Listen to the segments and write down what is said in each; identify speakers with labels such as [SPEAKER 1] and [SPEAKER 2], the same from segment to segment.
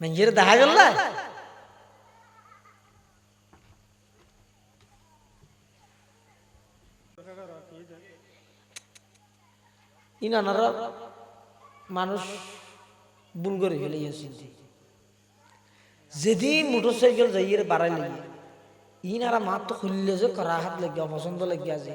[SPEAKER 1] মেঞ্জের দেখা গেল না ইনানারা মানুষ ভুল করে ফেলে চিন্তি যেদিন মোটর সাইকেল যাইয়ে বাড়াই লাগে ইনারা মাত্র খুললে যে করা হাত লাগে অপছন্দ লাগে আজি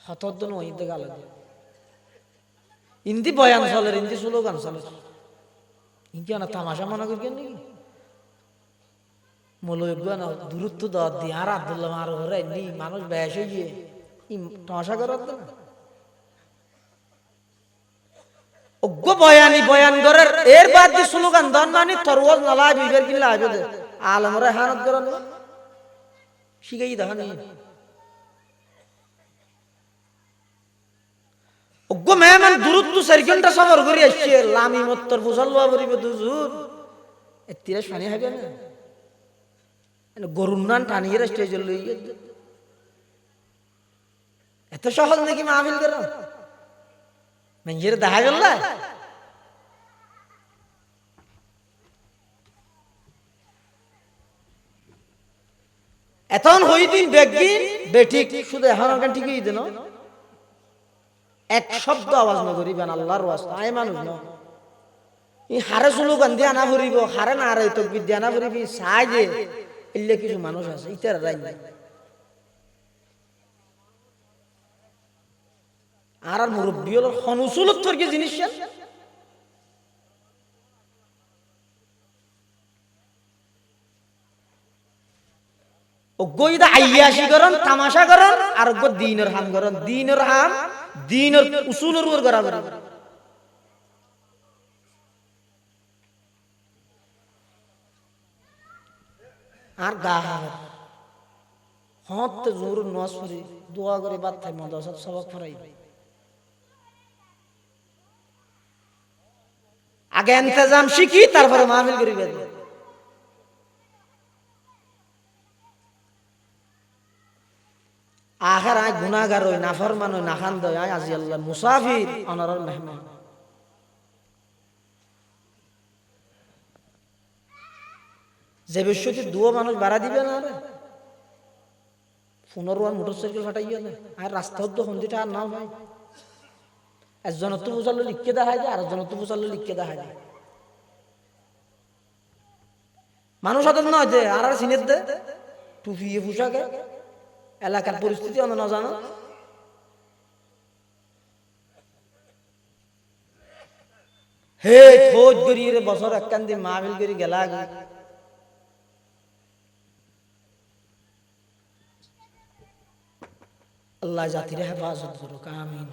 [SPEAKER 1] হতর দিন ওই দেখা লাগে ইন্দি বয়ান চলে ইন্দি স্লোগান চলে ইন্দি না তামাশা মনে করি নাকি মৌলব্য না দূরত্ব দেওয়া দিয়ে আর আব্দুল্লাহ আর ঘরে নি মানুষ ব্যাস হয়ে গিয়ে তামাশা করার তো অজ্ঞ বয়ানি বয়ান করার এর বাদ দিয়ে স্লোগান দন মানে তরওয়াজ নালা, বিবের কিনলে আইবে দে। আলমরে হানত শিখাই অজ্ঞ মেহমান, দূরত্ব চারি ঘণ্টা সফর করে আসছে। লামি মত্তর বুঝল পড়িবে দুজুর। এতিরে পানি হবে না? গরুর নান টানিয়ে স্টেজে লই এত সহজ নাকি মাহফিল করা? মেঞ্জের দেখা গেল এখন হই দিন বেগিন বেঠিক, শুধু এখন ঠিকই দিন এক শব্দ আওয়াজ না, আল্লাহর আয় মানুষ ন। হারে চুলো গান্ধি আনা ফুরিব হারে না হারে তো বিদ্যা আনা ফুরিবি চাই যে এলে কিছু মানুষ আছে ইতার রাই নাই। আর আর মুরব্বী হলো কি জিনিস আইয়াসি করন তামাশা করন আর দিনের হাম করন দিনের হাম দিনের উসুলের উপর করা বরাবর আর গা হত জোর করি দোয়া করে বাদ থাই মদাসাত সবক ফরাই। আগে ইন্তজাম শিখি, তারপরে মাহফিল করিবে আখের আয় গুনাগার ওই নাফর মান ওই নাখান দয় আয় আজি আল্লাহ মুসাফির অনরর মেহমান। যে বিশ্বতে দুও মানুষ বাড়া দিবে না রে? পুনরু আর মোটর সাইকেল ফাটাইয়া না আর রাস্তা তো হন্দিটা আর নাও ভাই। একজন তো বুঝালো লিখকে দেখা যায় আর একজন তো বুঝালো লিখকে দেখা যায়। মানুষ হাতের নয় যে, আর আর সিনের দে। টুপি পোশাকে। এলাকার পরিস্থিতি আমরা না জানো? হে খোঁজ করি রে বছর একখান দিয়ে মাহবিল করি গেলা আল্লাহ জাতির হেফাজত করুক আমিন।